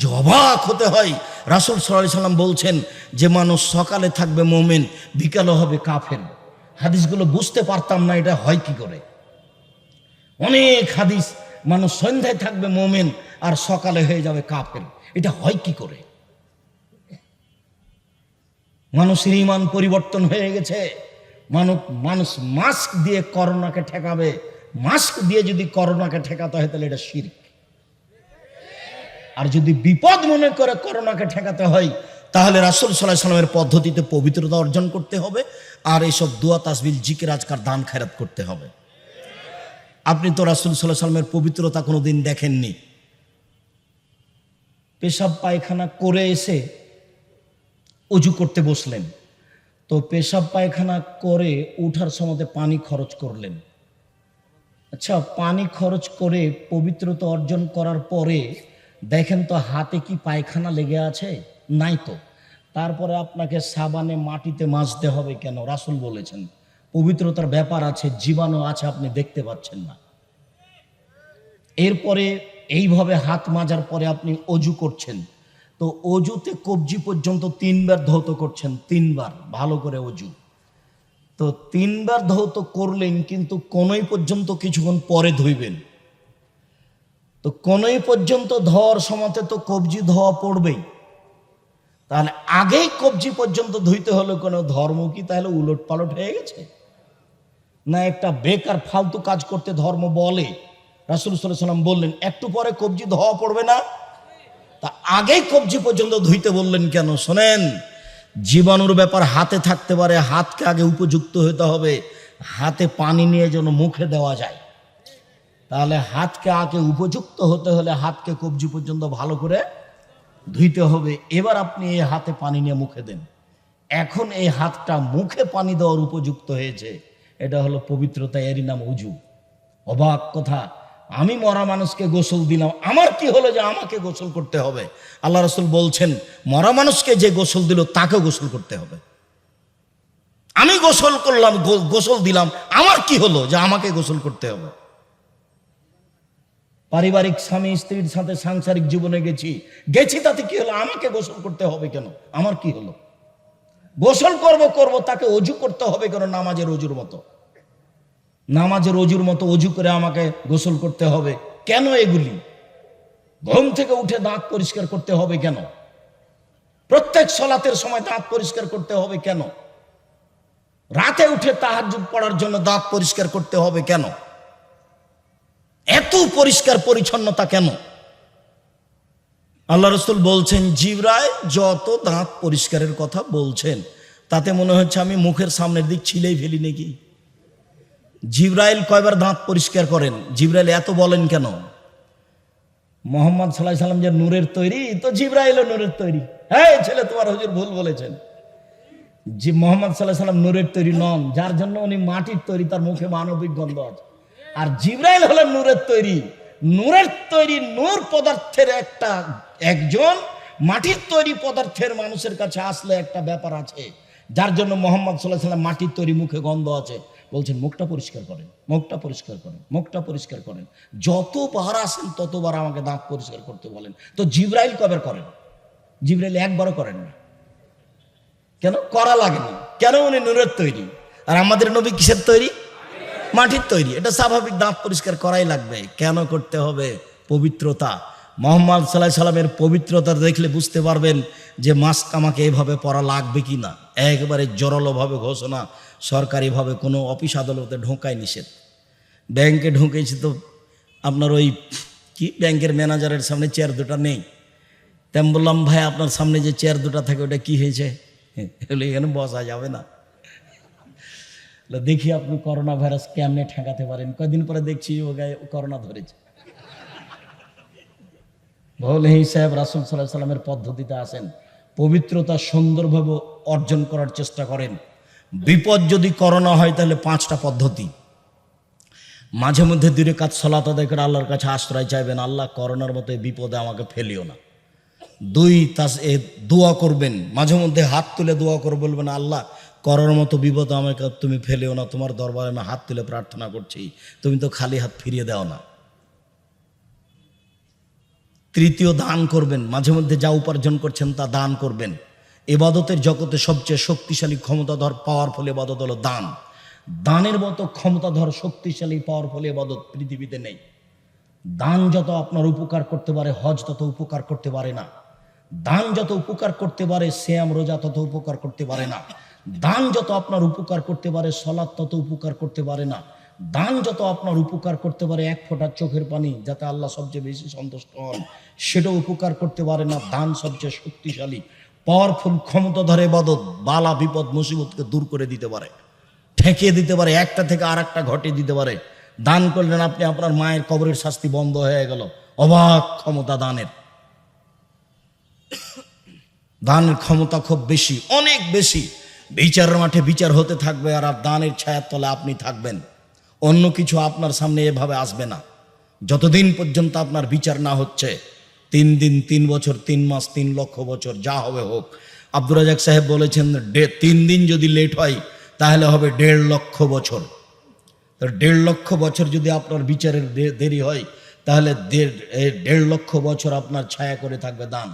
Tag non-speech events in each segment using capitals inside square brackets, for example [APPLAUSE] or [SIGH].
যে অবাক হতে হয়। রাসুল সাল্লাহ সাল্লাম বলছেন যে, মানুষ সকালে থাকবে মোমেন বিকালে হবে কাফের। হাদিসগুলো বুঝতে পারতাম না এটা হয় কি করে। অনেক হাদিস, মানুষ সন্ধ্যায় থাকবে মোমেন আর সকালে হয়ে যাবে কাফের। এটা হয় কি করে? মানুষের ইমান পরিবর্তন হয়ে গেছে। মানুষ মানুষ মাস্ক দিয়ে করোনাকে ঠেকাবে। মাস্ক দিয়ে যদি করোনাকে ঠেকাতে হয়, তাহলে এটা শির্ক। আর যদি বিপদ মনে করে করোনাকে ঠেকাতে হয়, তাহলে রাসুল সাল্লাহ সাল্লামের পদ্ধতিতে পবিত্রতা অর্জন করতে হবে আর এইসব দোয়া তাসবিল জিকের, আজকার দান, খেরাত করতে হবে। আপনি তো রাসুল সাল্লাহ সাল্লামের পবিত্রতা কোনোদিন দেখেননি। পেশাব পায়খানা করে এসে অজু করতে বসলেন। তো পেশাব পায়খানা করে উঠার সময় পানি খরচ করলেন। আচ্ছা পানি খরচ করে পবিত্রতা অর্জন করার পরে দেখেন তো হাতে কি পায়খানা লেগে আছে? নাই তো। তারপরে আপনাকে সাবানে মাটিতে মাজতে হবে কেন? রাসুল বলেছেন, পবিত্রতার ব্যাপার আছে, জীবাণু আছে, আপনি দেখতে পাচ্ছেন না। এরপরে এইভাবে হাত মাজার পরে আপনি অজু করছেন। তো অজুতে কবজি পর্যন্ত তিনবার ধৌত করছেন, তিনবার, ভালো করে অজু। তো তিনবার ধৌত করলেন, কিন্তু কোনই পর্যন্ত কিছুক্ষণ পরে ধুইবেন। তো কোনই পর্যন্ত ধোয়ার সমাতে তো কবজি ধোয়া পড়বেই। তাহলে আগেই কবজি পর্যন্ত ধুইতে হলে কোনো ধর্ম কি? তাহলে উলট পালট হয়ে গেছে? না একটা বেকার ফালতু কাজ করতে ধর্ম বলে? রাসুল সাল্লাম বললেন, একটু পরে কবজি ধোয়া পড়বে না? তা আগেই কবজি পর্যন্ত ধুইতে বললেন কেন? শোনেন, জীবাণুর ব্যাপার হাতে থাকতে পারে, হাতকে আগে উপযুক্ত হতে হবে, হাতে পানি নিয়ে যেন মুখে দেওয়া যায়। তাহলে হাতকে আগে উপযুক্ত হতে হলে হাতকে কবজি পর্যন্ত ভালো করে ধুইতে হবে। এবার আপনি এই হাতে পানি নিয়ে মুখে দেন। এখন এই হাতটা মুখে পানি দেওয়ার উপযুক্ত হয়েছে। এটা হলো পবিত্রতা, এরই নাম উজু। অবাক কথা, আমি মরা মানুষকে গোসল দিলাম, আমার কি হলো যে আমাকে গোসল করতে হবে? আল্লাহ রসুল বলছেন, মরা মানুষকে যে গোসল দিল, তাকে গোসল করতে হবে। আমি গোসল করলাম গোসল দিলাম, আমার কি হলো যে আমাকে গোসল করতে হবে? পারিবারিক স্বামী স্ত্রীর সাথে সাংসারিক জীবনে গেছি। গেছি তাতে কি হলো? আমাকে গোসল করতে হবে কেন? আমার কি হলো? গোসল করব করব, তাকে অজু করতে হবে কেন? নামাজের অজুর মতো। নামাজের অজুর মতো অজু করে আমাকে গোসল করতে হবে। কেন এগুলি? ঘুম থেকে উঠে দাঁত পরিষ্কার করতে হবে কেন? প্রত্যেক সলাতের সময় দাঁত পরিষ্কার করতে হবে কেন? রাতে উঠে তাহাজ্জুদ পড়ার জন্য দাঁত পরিষ্কার করতে হবে কেন? এত পরিষ্কার পরিচ্ছন্নতা কেন? আল্লাহ রসুল বলছেন জিবরায় যত দাঁত পরিষ্কারের কথা বলছেন, তাতে মনে হচ্ছে আমি মুখের সামনের দিক ছিলেই ফেলি নাকি? জিব্রাইল কয়বার দাঁত পরিষ্কার করেন? জিব্রাইল এত বলেন কেন? মোহাম্মদ সাল্লাহ সাল্লাম যে নূরের তৈরি, তো জিব্রাইলও নূরের তৈরি। হ্যাঁ ছেলে, তোমার হুজুর ভুল বলেছেন। জি, মোহাম্মদ সাল্লাহ সাল্লাম নূরের তৈরি নন, যার জন্য উনি মাটির তৈরি, তার মুখে মানবিক গন্ধ আছে। আর জিব্রাইল হলেন নূরের তৈরি। নূরের তৈরি নূর পদার্থের একটা একজন, মাটির তৈরি পদার্থের মানুষের কাছে আসলে একটা ব্যাপার আছে, যার জন্য মোহাম্মদ সাল্লাহ সাল্লাম মাটির তৈরি মুখে গন্ধ আছে। বলছেন, মুখটা পরিষ্কার করেন, মুখটা পরিষ্কার করেন, মুখটা পরিষ্কার করেন। যতবার আসেন ততবার আমাকে দাঁত পরিষ্কার করতে বলেন। তো জিব্রাইল কবে করেন? জিব্রাইল একবারও করেন না। কেন? করা লাগেনি কেন উনি নূরের তৈরি? আর আমাদের নবী কিসের তৈরি? মাটির তৈরি। এটা স্বাভাবিক দাঁত পরিষ্কার করাই লাগবে। কেন করতে হবে? পবিত্রতা। মোহাম্মদ সাল্লাহ সাল্লামের পবিত্রতা দেখলে বুঝতে পারবেন যে মাস্ক আমাকে এভাবে পরা লাগবে কি না একবারে জোরালোভাবে ঘোষণা সরকারিভাবে কোনো অফিস আদালতে ঢোকায় নিষেধ। ব্যাংকে ঢুকেছি তো আপনার ওই কি ব্যাংকের ম্যানেজারের সামনে চেয়ার দুটা নেই। তেম বললাম, ভাই, আপনার সামনে যে চেয়ার দুটা থাকে, ওটা কি হয়েছে? [LAUGHS] এখানে বসা যাবে না। দেখি আপনি করোনা ভাইরাস কেমনে ঠেকাতে পারেন। কয়দিন পরে দেখছি ও গায়ে করোনা ধরেছে। ভৌলহি সাহেব রাসুল সাল্লাহ সাল্লামের পদ্ধতিতে আসেন। পবিত্রতা সুন্দরভাবে অর্জন করার চেষ্টা করেন। বিপদ যদি করোনা হয় তাহলে পাঁচটা পদ্ধতি। মাঝে মধ্যে দূরে কাজ, সলাত করে আল্লাহর কাছে আশ্রয় চাইবেন, আল্লাহ করোনার মতো বিপদে আমাকে ফেলিও না। দুই তাস, এ দোয়া করবেন, মাঝে মধ্যে হাত তুলে দোয়া করে বলবেন, আল্লাহ করার মতো বিপদ আমাকে তুমি ফেলেও না, তোমার দরবারে আমি হাত তুলে প্রার্থনা করছি। তুমি তো খালি হাত ফিরিয়ে দাও না। তৃতীয় দান করবেন, মাঝে মধ্যে যা উপার্জন করছেন তা দান করবেন। এবাদতের জগতে সবচেয়ে শক্তিশালী, ক্ষমতাধর পাওয়ারফুল এবাদত হলো দান। দানের মতো ক্ষমতাধর, শক্তিশালী পাওয়ারফুল এবাদত পৃথিবীতে নেই। দান যত আপনার উপকার করতে পারে, হজ তত উপকার করতে পারে না। দান যত উপকার করতে পারে, শ্যাম, রোজা তত উপকার করতে পারে না। দান যত আপনার উপকার করতে পারে সলাদ তত উপকার করতে পারে না। দান যত আপনার উপকার করতে পারে, এক ফোঁটা চোখের পানি যাতে আল্লাহ সবচেয়ে বেশি সন্তুষ্ট হন, সেটাও উপকার করতে পারে না। দান সবচেয়ে শক্তিশালী পাওয়ারফুল ক্ষমতা ধরে বাদত বালা, বিপদ, মুসিবতকে দূর করে দিতে পারে। ঠেকিয়ে দিতে পারে, একটা থেকে আর একটা ঘটিয়ে দিতে পারে। দান করলেন আপনি, আপনার মায়ের কবরের শাস্তি বন্ধ হয়ে গেল। অবাক ক্ষমতা দানের। দানের ক্ষমতা খুব বেশি, অনেক বেশি। বিচারের মাঠে বিচার হতে থাকবে আর দানের ছায়ার তলে আপনি থাকবেন। অন্য কিছু আপনার সামনে এভাবে আসবে না। যতদিন পর্যন্ত আপনার বিচার না হচ্ছে, তিন দিন, তিন বছর, তিন মাস, তিন লক্ষ বছর, যা হবে হোক, আব্দুর রাজাক সাহেব বলেছেন তিন দিন যদি লেট হয়, তাহলে হবে দেড় লক্ষ বছর। দেড় লক্ষ বছর যদি আপনার বিচারের দেরি হয়, তাহলে দেড় লক্ষ বছর আপনার ছায়া করে থাকবে দান।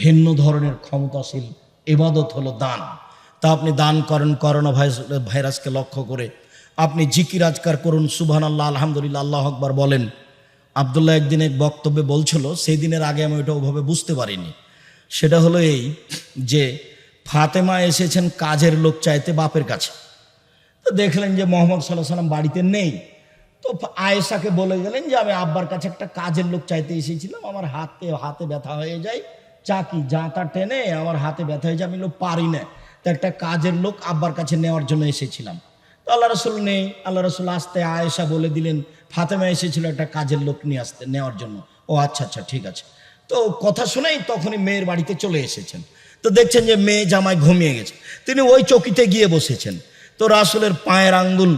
ভিন্ন ধরনের ক্ষমতাশীল এবাদত হলো দান। তা আপনি দান করেন করোনা ভাইরাস, ভাইরাসকে লক্ষ্য করে। আপনি জিকির আজকার করুন সুবহান আল্লাহ আলহামদুলিল্লাহ, আল্লাহ আকবার বলেন। আবদুল্লাহ একদিন এক বক্তব্যে বলছিল সেই দিনের আগে আমি ওটা ওভাবে বুঝতে পারিনি। সেটা হলো এই যে, ফাতেমা এসেছেন কাজের লোক চাইতে বাপের কাছে। তো দেখলেন যে মোহাম্মদ সাল্লাহ সাল্লাম বাড়িতে নেই। তো আয়েশাকে বলে গেলেন যে, আমি আব্বার কাছে একটা কাজের লোক চাইতে এসেছিলাম, আমার হাতে হাতে ব্যথা হয়ে যায়। চাকি, জাঁতা টেনে আমার হাতে ব্যথা হয়ে যায়, আমি পারি না। তো একটা কাজের লোক আব্বার কাছে নেওয়ার জন্য এসেছিলাম। তো আল্লাহ রসুল নেই আল্লাহ রসুল আসতে আয়েশা বলে দিলেন, ফাতেমা এসেছিল একটা কাজের লোক নিয়ে আসতে, নেওয়ার জন্য। ও আচ্ছা আচ্ছা ঠিক আছে। তো কথা শুনেই তখনই মেয়ের বাড়িতে চলে এসেছেন। তো দেখছেন যে মেয়ে জামাই ঘুমিয়ে গেছে। তিনি ওই চকিতে গিয়ে বসেছেন। তো রাসুলের পায়ের আঙ্গুল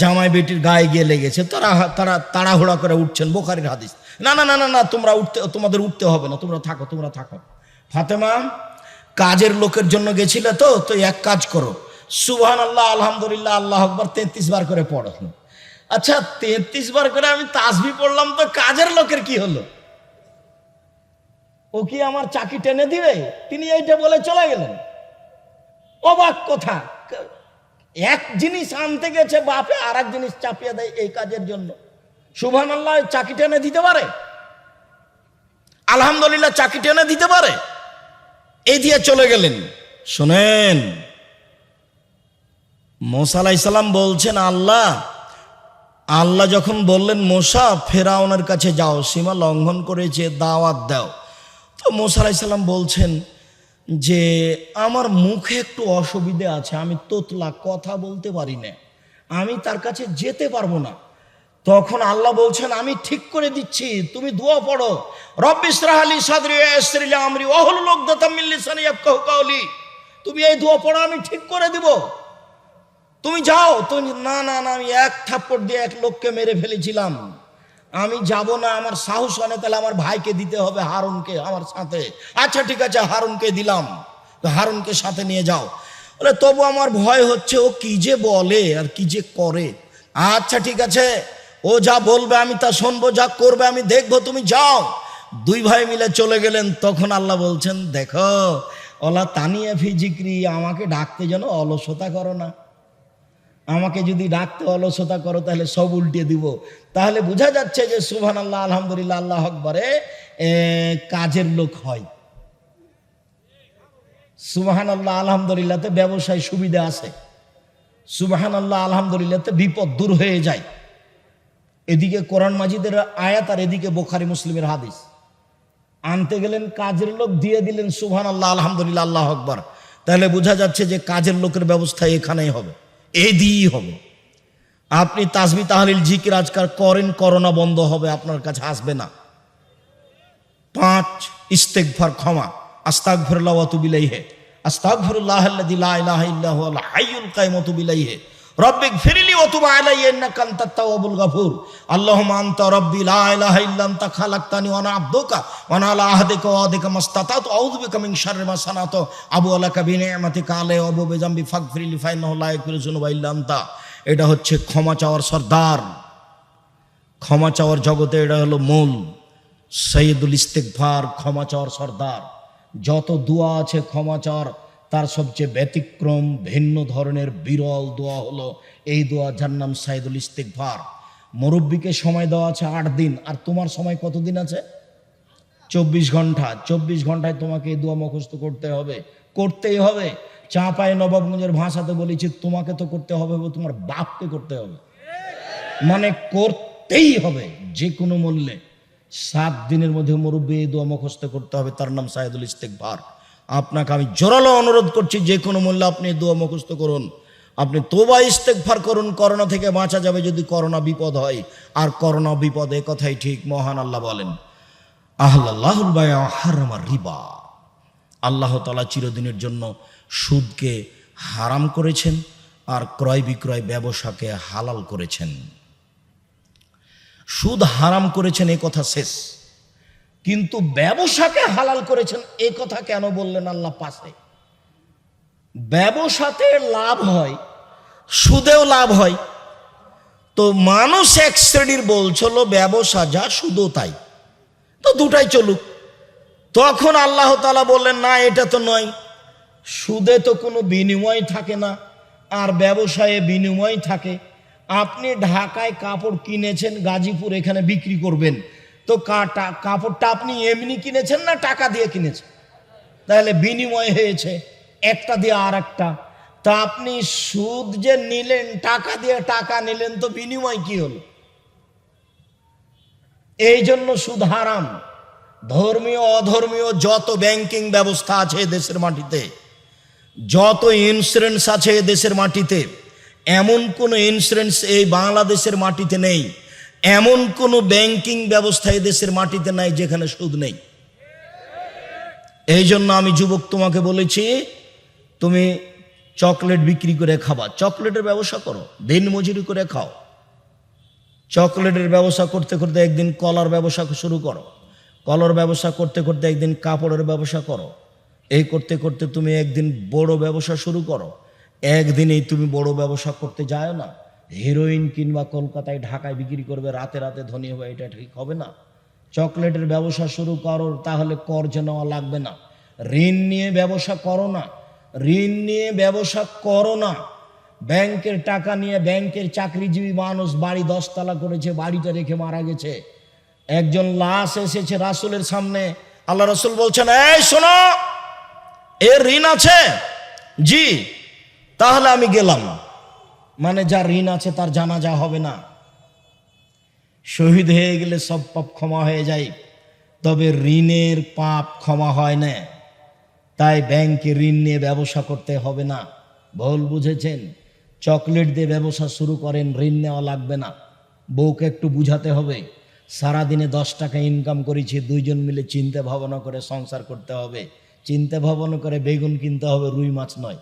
জামাই বেটির গায়ে গিয়ে লেগেছে। তারা তারা তাড়াহুড়া করে উঠছেন, বোখারির হাদিস। না না না না না, তোমরা উঠতে, তোমাদের উঠতে হবে না, তোমরা থাকো তোমরা থাকো। ফাতেমা কাজের লোকের জন্য গেছিলে তো তো এক কাজ করো। সুবহান আল্লাহ আলহামদুলিল্লাহ, আল্লাহ আকবর, তেত্রিশ বার করে পড়ো। আচ্ছা তেত্রিশ বার করে আমি তাসবি পড়লাম তো কাজের লোকের কি হলো? ও কি আমার চাকি টেনে দিবে? তিনি এইটা বলে চলে গেলেন। অবাক কথা। এক জিনিস আনতে গেছে বাপে আর এক জিনিস চাপিয়ে দেয় এই কাজের জন্য। সুভান আল্লাহ চাকি টেনে দিতে পারে? আলহামদুলিল্লাহ চাকি টেনে দিতে পারে? এই দিয়ে চলে গেলেন। শোনেন, মোসা আলাইসাল্লাম বলছেন, আল্লাহ আল্লাহ যখন বললেন, মোসা, ফেরাউনের কাছে যাও, সীমা লঙ্ঘন করেছে, দাওয়াত দাও। তো মোসা আলাইসাল্লাম বলছেন যে, আমার মুখে একটু অসুবিধে আছে, আমি তোতলা, কথা বলতে পারি না। আমি তার কাছে যেতে পারব না। তখন আল্লাহ বলছেন, আমি ঠিক করে দিচ্ছি, তুমি দোয়া পড়ো। রব্বিসরাহালি সাদরি আমরি ওহল লোকদাতাম মিন লিসানি ইয়াফকাহু কাওলি। তুমি এই দোয়া পড়ো, আমি ঠিক করে দিব। তুমি যাও, তুমি না না না, আমি এক থাপ্পড় দিয়ে এক লোককে মেরে ফেলেছিলাম। আমি যাব না, আমার সাহস হয় তাহলে আমার ভাইকে দিতে হবে হারুনকে আমার সাথে। আচ্ছা ঠিক আছে, হারুনকে দিলাম। হারুনকে সাথে নিয়ে যাও। বলে, তবু আমার ভয় হচ্ছে, ও কি যে বলে আর কি যে করে? আচ্ছা ঠিক আছে ও যা বলবে আমি তা শুনব, যা করবে আমি দেখব, তুমি যাও। দুই ভাই মিলে চলে গেলেন, তখন আল্লাহ বলছেন, দেখো, ওলা তানিয়া ফি জিক্রি, আমাকে ডাকতে যেন অলসতা করো না। আমাকে যদি ডাকতে অলসতা করো, তাহলে সব উল্টে দিব। তাহলে বোঝা যাচ্ছে যে সুবহান আল্লাহ আলহামদুলিল্লাহ, আল্লাহ আকবরে কাজের লোক হয়। সুবাহান আল্লাহ আলহামদুলিল্লাহতে ব্যবসায় সুবিধা আছে। সুবাহান আল্লাহ আলহামদুলিল্লাহতে বিপদ দূর হয়ে যায়। এদিকে কোরআন মাজিদের আয়াত আর এদিকে বোখারি মুসলিমের হাদিস। আনতে গেলেন কাজের লোক, দিয়ে দিলেন সুবহান আল্লাহ আলহামদুলিল্লাহ, আল্লাহ আকবর। তাহলে বোঝা যাচ্ছে যে কাজের লোকের ব্যবস্থা এখানেই হবে এ দিয়েই হবে। আপনি তাসবি তাহলিল জিকির আজকাল করেন, করোনা বন্ধ হবে, আপনার কাছে আসবে না। পাঁচ ইস্তেক ইস্তেকভার ক্ষমা আস্তাক ফিরল্লাহ তুবিলাইহে আস্তাক ফিরুল্লাহ লা ইলাহা ইল্লাহু আল হাইয়ুল কাইয়ুম তুবিলাইহে রব্বিক ফিরলি ওয়া তুব আলাইয়া ইন্নাকা আনতাত তাওয়াবুল গাফুর। আল্লাহুম্মা আনতা রাব্বি লা ইলাহা ইল্লা আনতা খালাকতানি ওয়া আনা আবদুকা ওয়া আনা আলা আহদিকা ওয়া আদিকা মাস্তাতাতু। আউযু বিকা মিন শাররি মা সানাতু। আবু আলাকা বিনিআমাতিকা আলাইয়া ওয়া আবু বিজামবি ফাগফিরলি ফাইন্নাহু লা ইয়াগফিরু যুনুবা ইল্লা এটা হচ্ছে ক্ষমা চাওয়ার সর্দার। ক্ষমা চাওয়ার জগতে এটা হলো মূল। সৈয়দুল ইস্তেকভার ক্ষমাচর সর্দার। যত দোয়া আছে ক্ষমাচর তার সবচেয়ে ব্যতিক্রম, ভিন্ন ধরনের বিরল দোয়া হলো, এই দোয়া যার নাম সাইদুল ইস্তেকভার মুরব্বীকে সময় দেওয়া আছে আট দিন। আর তোমার সময় কতদিন আছে? চব্বিশ ঘণ্টা। চব্বিশ ঘন্টায় তোমাকে এই দোয়া মুখস্থ করতে হবে। করতেই হবে। চাঁপায় নবাবগঞ্জের ভাষাতে বলেছি, তোমাকে তো করতে হবে তোমার বাপকে করতে হবে। মানে করতেই হবে, যে কোনো মূল্যে। সাত দিনের মধ্যে মুরব্বী এই দোয়া মুখস্থ করতে হবে, তার নাম সাইদুল ইস্তেকবার আপনাকে আমি জোরালো অনুরোধ করছি, যে কোনো মূল্যে আপনি দোয়া মুখস্থ করুন। আপনি তোবা ইস্তেকফার করুন, করোনা থেকে বাঁচা যাবে যদি করোনা বিপদ হয়। আর করোনা বিপদ এ কথাই ঠিক, মহান আল্লাহ বলেন আহ্লাহুল হারামার রিবা। আল্লাহ তালা চিরদিনের জন্য সুদকে হারাম করেছেন আর ক্রয় বিক্রয় ব্যবসাকে হালাল করেছেন। সুদ হারাম করেছেন, এ কথা শেষ। কিন্তু ব্যবসাকে হালাল করেছেন, এ কথা কেন বললেন আল্লাহ পাশে? ব্যবসাতে লাভ হয়, সুদেও লাভ হয়। তো মানুষ এক শ্রেণির বলছিল, ব্যবসা যা সুদও তাই। তো দুটাই চলুক। তখন আল্লাহ তালা বললেন, না, এটা তো নয়। সুদে তো কোনো বিনিময় থাকে না, আর ব্যবসায়ে বিনিময় থাকে। আপনি ঢাকায় কাপড় কিনেছেন, গাজীপুর এখানে বিক্রি করবেন। তো কাটা কাপড়টা আপনি এমনি কিনেছেন না টাকা দিয়ে কিনেছেন? তাহলে বিনিময় হয়েছে একটা দিয়ে আর একটা তা আপনি সুদ যে নিলেন, টাকা দিয়ে টাকা নিলেন, তো বিনিময় কি হলো? এই জন্য সুদ হারাম। ধর্মীয়, অধর্মীয় যত ব্যাংকিং ব্যবস্থা আছে দেশের মাটিতে, যত ইন্স্যুরেন্স আছে দেশের মাটিতে, এমন কোনো ইন্স্যুরেন্স এই বাংলাদেশের মাটিতে নেই এমন কোনো ব্যাংকিং ব্যবস্থা দেশের মাটিতে নাই যেখানে সুদ নেই। এই জন্য আমি যুবক তোমাকে বলেছি, তুমি চকলেট বিক্রি করে খাবা। চকলেটের ব্যবসা করো, দিন মজুরি করে খাও। চকলেটের ব্যবসা করতে করতে একদিন কলার ব্যবসা শুরু করো। কলার ব্যবসা করতে করতে একদিন কাপড়ের ব্যবসা করো। এই করতে করতে তুমি একদিন বড় ব্যবসা শুরু করো। একদিনেই তুমি বড় ব্যবসা করতে যায় না। হিরোইন কিংবা কলকাতায় ঢাকায় বিক্রি করবে, রাতে রাতে ধনী হবে, এটা ঠিক হবে না। চকলেটের ব্যবসা শুরু করো, তাহলে কর্জ নেওয়া লাগবে না। ঋণ নিয়ে ব্যবসা করো না। ঋণ নিয়ে ব্যবসা করো না। ব্যাংকের টাকা নিয়ে ব্যাংকের চাকরিজীবী মানুষ বাড়ি দশতলা করেছে, বাড়িটা রেখে মারা গেছে। একজন লাশ এসেছে রাসুলের সামনে। আল্লাহ রসুল বলছেন, এই শোনো, এর ঋণ আছে? জি, তাহলে আমি গেলাম। মানে যার ঋণ আছে তার জানাজা হবে না। শহীদ হয়ে গেলে সব পাপ ক্ষমা হয়ে যায়, তবে ঋণের পাপ ক্ষমা হয় না। তাই ব্যাংকে ঋণ নিয়ে ব্যবসা করতে হবে না। ভুল বুঝেছেন? চকলেট দিয়ে ব্যবসা শুরু করেন, ঋণ নেওয়া লাগবে না। বউকে একটু বুঝাতে হবে। সারাদিনে দশ টাকা ইনকাম করেছি, দুইজন মিলে চিন্তা ভাবনা করে সংসার করতে হবে। চিন্তা ভাবনা করে বেগুন কিনতে হবে, রুই মাছ নয়।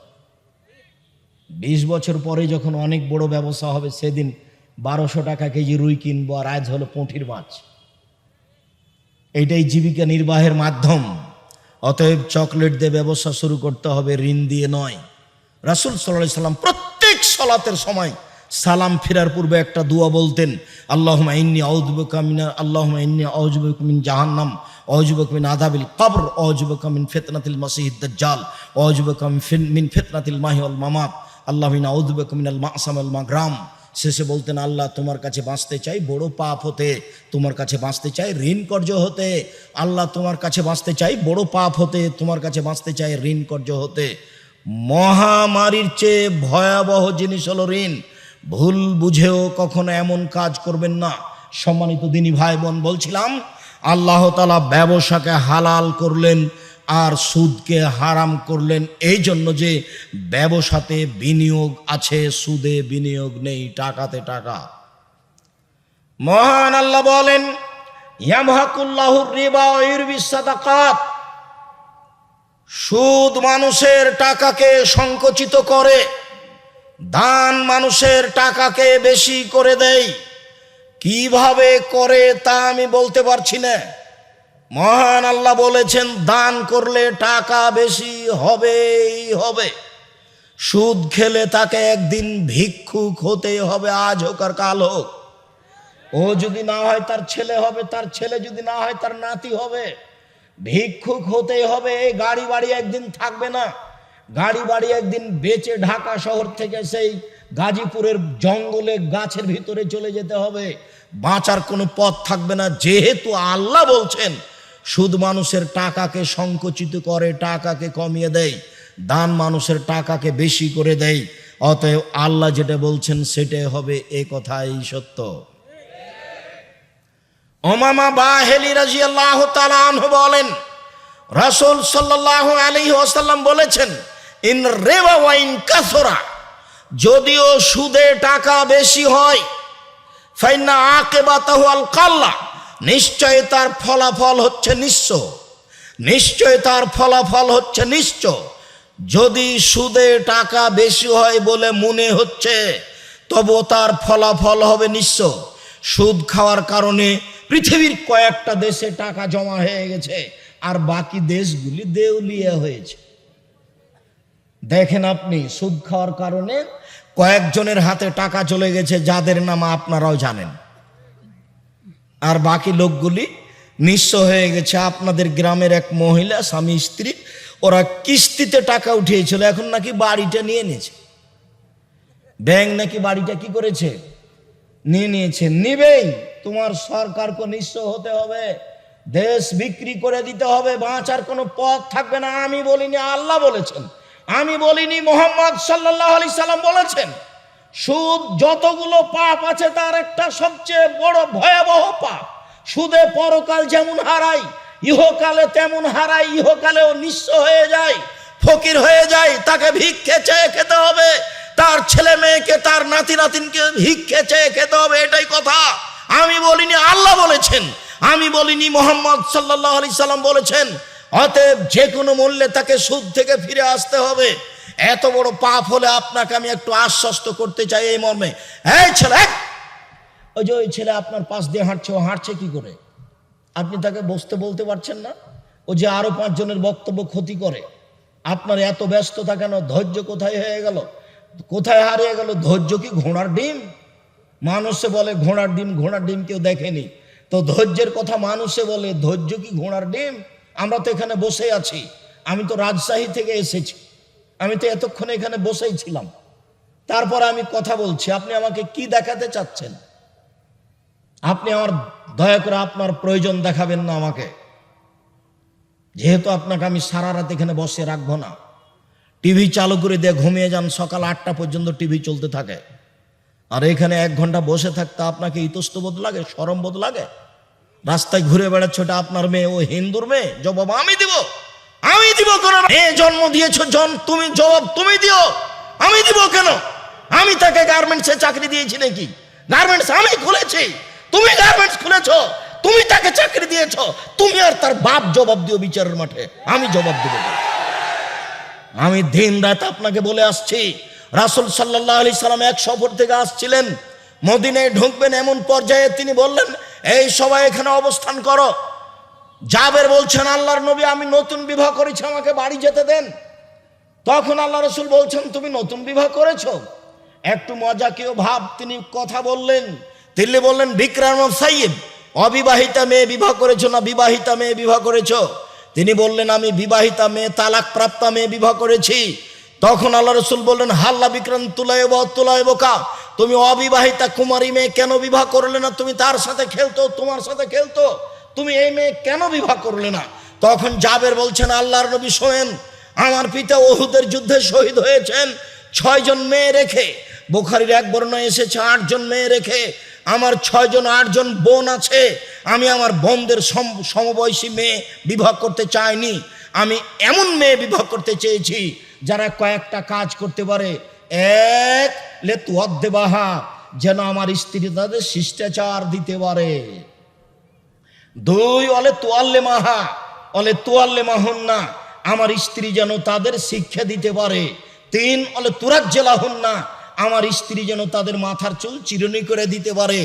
বিশ বছর পরে যখন অনেক বড় ব্যবসা হবে, সেদিন বারোশো টাকা কেজি রুই কিনবো আর আজ হলো পুঁটির মাছ। এটাই জীবিকা নির্বাহের মাধ্যম। অতএব চকলেট দিয়ে ব্যবসা শুরু করতে হবে, ঋণ দিয়ে নয়। রাসুল সাল্লাহ সাল্লাম প্রত্যেক সলাতের সময় সালাম ফেরার পূর্বে একটা দুয়া বলতেন আল্লাহ ইন্নি অজুবকামিনা আল্লাহ ইন্নি অজুবকমিন জাহান্নাম অজুবকমিন আদাবিল কবর অজুবকামিন ফেতনাতিল মাসিদ দাজ্জাল অজুবকামিন মিন ফেতনাতিল মাহিউল মামাত। আল্লাহ ইনা অজুবকমিন আল মাসাম আল মাগ্রাম। শেষে বলতেন, আল্লাহ তোমার কাছে বাঁচতে চাই, বড় পাপ হতে। তোমার কাছে বাঁচতে চাই ঋণ কর্য হতে। আল্লাহ তোমার কাছে বাঁচতে চাই, বড় পাপ হতে। তোমার কাছে বাঁচতে চাই ঋণ কর্য হতে। মহামারীর চেয়ে ভয়াবহ জিনিস হলো ঋণ। ভুল বুঝেও কখনো এমন কাজ করবেন না। সম্মানিত দিনী ভাই বোন, বলছিলাম, আল্লাহ তালা ব্যবসাকে হালাল করলেন। আর সুদকে হারাম করলেন। এই জন্য যে ব্যবসাতে বিনিয়োগ আছে, সুদে বিনিয়োগ নেই, টাকাতে টাকা। মহান আল্লাহ বলেন সুদ মানুষের টাকাকে সংকুচিত করে, দান মানুষের টাকাকে বেশি করে দেয়। কীভাবে করে তা আমি বলতে পারছি না। মহান আল্লাহ বলেছেন, দান করলে টাকা বেশি হবেই হবে। সুদ খেলে তাকে একদিন ভিক্ষুক হতে হবে, আজ হোক আর কাল হোক। ও যদি না হয় তার ছেলে হবে, তার ছেলে যদি না হয় তার নাতি হবে। ভিক্ষুক হতেই হবে এই গাড়ি বাড়ি একদিন থাকবে না। গাড়ি বাড়ি একদিন বেচে ঢাকা শহর থেকে সেই গাজীপুরের জঙ্গলে গাছের ভিতরে চলে যেতে হবে। বাঁচার কোনো পথ থাকবে না, যেহেতু আল্লাহ বলছেন সুদ মানুষের টাকাকে সংকুচিত করে, টাকাকে কমিয়ে দেয়, দান মানুষের টাকাকে বেশি করে দেয়, অতএব আল্লাহ যেটা বলছেন সেটাই হবে এ কথাই সত্য। ওমামা বাহেলি রাজি আল্লাহ বলেন, রাসুল সাল্লাহ আলী ওসাল্লাম বলেছেন, ইন রেবা ওয়াইন কাসরা যদিও সুদে টাকা বেশি হয় ফাইনা আকে বাতাহু আল কাল্লা নিশ্চয় তার ফলাফল হচ্ছে নিশ্চ। নিশ্চয় তার ফলাফল হচ্ছে নিশ্চ। যদি সুদে টাকা বেশি হয় বলে মনে হচ্ছে তবু তার ফলাফল হবে নিশ্চ। সুদ খাওয়ার কারণে পৃথিবীর কয়েকটা দেশে টাকা জমা হয়ে গেছে, আর বাকি দেশগুলি দেউলিয়া হয়েছে। দেখেন আপনি, সুদ খাওয়ার কারণে কয়েকজনের হাতে টাকা চলে গেছে, যাদের নাম আপনারাও জানেন। আর বাকি লোকগুলি নিঃস্ব হয়ে গেছে। আপনাদের গ্রামের এক মহিলা, স্বামী, স্ত্রী, ওরা কিস্তিতে টাকা উঠিয়েছিল, এখন নাকি বাড়িটা নিয়ে নিয়েছে। ব্যাংক নাকি বাড়িটা কি করেছে? নিয়ে নিয়েছে। নিবেই, তোমার সরকারকে নিঃস্ব হতে হবে, দেশ বিক্রি করে দিতে হবে, বাঁচার কোনো পথ থাকবে না। আমি বলিনি, আল্লাহ বলেছেন। আমি বলিনি, মোহাম্মদ সাল্লাহ আলি সাল্লাম বলেছেন। সুদ যতগুলো পাপ আছে তার একটা সবচেয়ে বড় ভয়াবহ পাপ। সুদে পরকাল যেমন হারাই ইহকালে তেমন হারাই ইহকালেও নিঃস্ব হয়ে যায়, ফকির হয়ে যায়, তাকে ভিক্ষে চেয়ে খেতে হবে। তার ছেলে মেয়েকে, তার নাতি নাতিনকে ভিক্ষে চেয়ে খেতে হবে, এটাই কথা। আমি বলিনি, আল্লাহ বলেছেন। আমি বলিনি, মোহাম্মদ সাল্লাহ আলি সাল্লাম বলেছেন, অতএব যে কোনো মূল্যে তাকে সুদ থেকে ফিরে আসতে হবে। এত বড় পাপ হলে আপনাকে আমি একটু আশ্বস্ত করতে চাই এই মর্মে। এই ছেলে ওই যে ওই ছেলে আপনার পাশ দিয়ে হাঁটছে, ও হাঁটছে কি করে? আপনি তাকে বসতে বলতে পারছেন না? ও যে আরও পাঁচজনের বক্তব্য ক্ষতি করে। আপনার এত ব্যস্ততা কেন? ধৈর্য কোথায় হয়ে গেল? কোথায় হারিয়ে গেল? ধৈর্য কি ঘোড়ার ডিম? মানুষে বলে ঘোড়ার ডিম ঘোড়ার ডিম কেউ দেখেনি। তো ধৈর্যের কথা মানুষে বলে, ধৈর্য কি ঘোড়ার ডিম? আমরা তো এখানে বসে আছি। আমি তো রাজশাহী থেকে এসেছি। আমি তো এতক্ষণ এখানে বসেই ছিলাম। তারপর আমি কথা বলছি, আপনি আমাকে কি দেখাতে চাচ্ছেন? আপনি আমার, দয়া করে আপনার প্রয়োজন দেখাবেন না আমাকে। যেহেতু আপনাকে আমি সারা রাত এখানে বসে রাখব না। টিভি চালু করে দিয়ে ঘুমিয়ে যান, সকাল আটটা পর্যন্ত টিভি চলতে থাকে। আর এখানে এক ঘণ্টা বসে থাকতে আপনাকে ইতস্তবোধ লাগে সরম বোধ লাগে। রাস্তায় ঘুরে বেড়াচ্ছে ওটা আপনার মেয়ে, ও হিন্দুর মেয়ে, জবাব আমি দিব। আমি দিব কেন মেয়ে জন্ম দিয়েছ, জন তুমি জবাব তুমি দিও। আমি দিব কেন? আমি তাকে গার্মেন্টসে চাকরি দিয়েছি নাকি? গার্মেন্টস আমি খুলেছি। তুমি গার্মেন্টস খুলেছো। তুমি তাকে চাকরি দিয়েছ। তুমি আর তার বাপ জবাব দিও বিচারের মাঠে। আমি জবাব দেবো আমি দিন রাত আপনাকে বলে আসছি। রাসুল সাল্লাহ আলি সাল্লাম এক সফর থেকে আসছিলেন। মদিনায় ঢুকবেন এমন পর্যায়ে তিনি বললেন, এই সবাই এখানে অবস্থান করো। জাবের বলছেন, আল্লাহর নবী, আমি নতুন বিবাহ করেছি, আমাকে বাড়ি যেতে দেন। তখন আল্লাহ রসুল বলছেন, তুমি নতুন বিবাহ করেছ? একটু মজাকীয় ভাব, তিনি কথা বললেন। তিনি বললেন, বিক্রম সাইব অবিবাহিতা মেয়ে বিবাহ করেছ না বিবাহিতা মেয়ে বিবাহ করেছ? তিনি বললেন, আমি বিবাহিতা মেয়ে তালাক প্রাপ্তা মেয়ে বিবাহ করেছি। তখন আল্লাহ রসুল বললেন, হাল্লা বিক্রম তুলায় তুলায় বোকা তুমি অবিবাহিতা কুমারী মেয়ে কেন বিবাহ করলে না? তুমি তার সাথে খেলতো, তোমার সাথে খেলতো। তুমি এই মেয়ে কেন বিবাহ করলে না? তখন জাবের বলছেন, আল্লাহর নবী শোনেন, আমার পিতা ওহুদের যুদ্ধে শহীদ হয়েছেন, ছয়জন মেয়ে রেখে, বোখারির এক বর্ণ এসেছে, আটজন মেয়ে রেখে, আমার ছয়জন, আটজন বোন আছে, আমি আমার বোনদের সম- সমবয়সী মেয়ে বিবাহ করতে চাইনি, আমি এমন মেয়ে বিবাহ করতে চেয়েছি, যারা কয়েকটা কাজ করতে পারে। এক লে তুয়াদ্দেবাহা যেন আমার স্ত্রী তাদের শিষ্টাচার দিতে পারে। দুই অলে তোয়াল্লে মাহা, অলে তোয়াল্লে মাহন না আমার স্ত্রী যেন তাদের শিক্ষা দিতে পারে। তিন অলে তুরাজ্জেলা জেলা হন না আমার স্ত্রী যেন তাদের মাথার চুল চিরুনি করে দিতে পারে।